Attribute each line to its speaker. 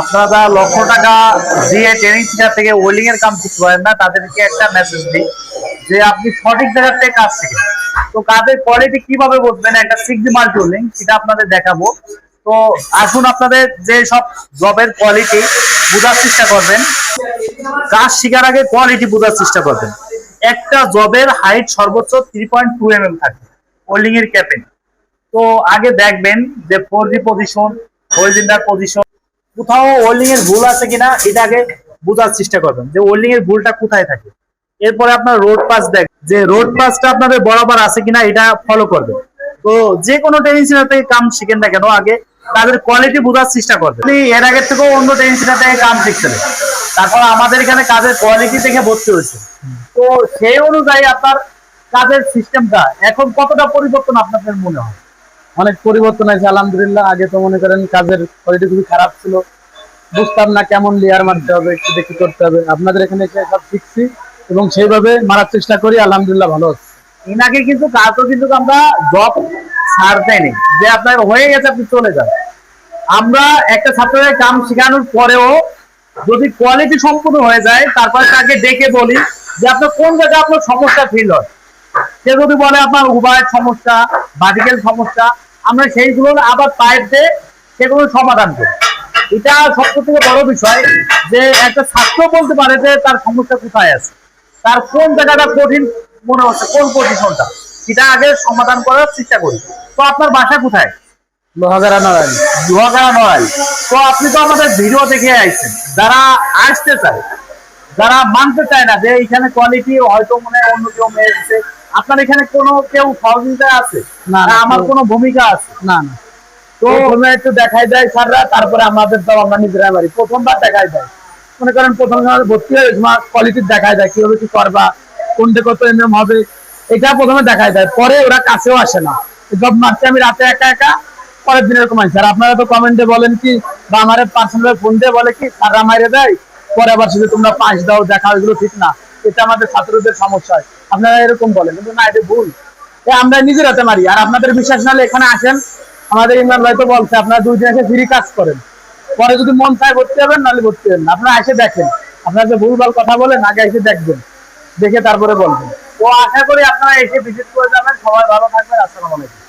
Speaker 1: আপনারা লক্ষ টাকা দিয়ে ট্রেনিং সেন্টার থেকে ওয়েল্ডিং এর কাম শিখতে পারেন না, তাদেরকে একটা মেসেজ দিই যে আপনি সঠিক জায়গার থেকে কাজ শিখেন তো কাজের কোয়ালিটি কীভাবে বুঝবেন? একটা সিক্স মাল্টি ওয়েল্ডিং সেটা আপনাদের দেখাবো। তো আসুন আপনাদের যে সব জবের কোয়ালিটি বোঝার চেষ্টা করবেন। কাজ শেখার আগে কোয়ালিটি বোঝার চেষ্টা করবেন। একটা জবের হাইট সর্বোচ্চ three point two M M থাকে ওয়েল্ডিং এর ক্যাপেন তো আগে দেখবেন যে ফোর জি পজিশন হোল্ডিংটার পজিশন কোথাও ওল্ডিং এর ভুল আছে কিনা, এটা আগে বোঝার চেষ্টা করবেন যে ওয়েল্ডিং এর ভুলটা কোথায় থাকে। এরপরে আপনার রোড পাস দেখ, যে রোড পাসটা আপনাদের বরাবর আছে কিনা, এটা ফলো করবেন। তো যে কোনো ট্রেনিং সেন্টার থেকে কাম শিখেন না কেন, আগে তাদের কোয়ালিটি বোঝার চেষ্টা আপনি এর আগে থেকেও অন্য ট্রেনিং সেন্টার থেকে কাম শিখছিলেন। তারপর আমাদের এখানে কাজের কোয়ালিটি দেখে ভর্তি হয়েছে। তো সেই অনুযায়ী আপনার কাজের সিস্টেমটা এখন কতটা পরিবর্তন আপনাদের মনে হয়?
Speaker 2: অনেক পরিবর্তন আছে, আলহামদুলিল্লাহ। আগে তো মনে করেন কাজের কোয়ালিটি খুবই খারাপ ছিল। বুঝতাম না কেমন লেয়ার মারতে হবে একটু দেখে করতে হবে। আপনাদের এখানে এসে সব শিখছি এবং সেইভাবে মারার চেষ্টা করি, আলহামদুলিল্লাহ ভালো
Speaker 1: ইনাকে কিন্তু কাজও কিন্তু আমরা জব ছাড় দেয়নি। যে আপনার হয়ে গেছে, আপনি চলে যান। আমরা একটা ছাত্রের কাম শেখানোর পরেও যদি কোয়ালিটি সম্পূর্ণ হয়ে যায়, তারপরে তাকে ডেকে বলি যে আপনার কোন জায়গায় আপনার সমস্যা ফিল হয়। সে যদি বলে আপনার উভয়ের সমস্যা ভার্টিক্যাল সমস্যা আমরা সেইগুলো আবার পাইপ দিয়ে সেগুলো সমাধান করি। এটা সবথেকে থেকে বড় বিষয় যে একটা ছাত্র বলতে পারে যে তার সমস্যা কোথায় আছে? তার কোন জায়গাটা কঠিন মনে হচ্ছে কোন পজিশনটা সেটা আগে সমাধান করার চেষ্টা করি। তো আপনার বাসা কোথায়?
Speaker 2: লোহাগারা নারায়ণ
Speaker 1: লোহাগাড়া নড়াই তো আপনি তো আমাদের ভিডিও দেখে আসছেন যারা আসতে চায় যারা মানতে চায় না যে এখানে কোয়ালিটি হয়তো মনে হয় অন্য কেউ মেয়ে আপনার এখানে কোনো কেউ সহযোগিতা আছে?
Speaker 2: না,
Speaker 1: আমার কোনো ভূমিকা আছে?
Speaker 2: না না।
Speaker 1: তো
Speaker 2: প্রথমে একটু দেখাই দেয় স্যাররা তারপরে আমাদের তো আমরা নিজেরা মারি প্রথমবার দেখাই দেয়। মনে করেন প্রথম ভর্তি হয়ে তোমার কোয়ালিটি দেখাই দেয় কীভাবে কি করবা কোনটা কত এমএম হবে এটা প্রথমে দেখাই দেয়। পরে ওরা কাছেও আসে না। জব মারতে আমি রাতে একা একা পরের দিন এরকম স্যার আপনারা তো কমেন্টে বলেন কি বা আমার পার্সোনাল ফোন দিয়ে বলে কি স্যাররা মাইরে দেয় পরে আবার শুধু তোমরা পাঁচ দাও দেখা এগুলো ঠিক না। এটা আমাদের ছাত্রদের সমস্যা হয়। আপনারা এরকম বলেন। কিন্তু না, এটা ভুল। আমরা নিজের হাতে মারি। আর আপনাদের বিশ্বাস না হলে এখানে আসেন। আমাদের ইমরান ভাই তো বলছে, আপনারা দুই দিন এসে ফ্রি কাজ করেন। পরে যদি মন চায় ভর্তি হবেন, নাহলে ভর্তি হবেন আপনারা এসে দেখেন। আপনারা যে ভুল ভুলভাল কথা বলেন, আগে এসে দেখবেন। দেখে তারপরে বলবেন।
Speaker 1: তো আশা করি আপনারা এসে ভিজিট করে যাবেন। সবাই ভালো থাকবেন। আসসালামু আলাইকুম।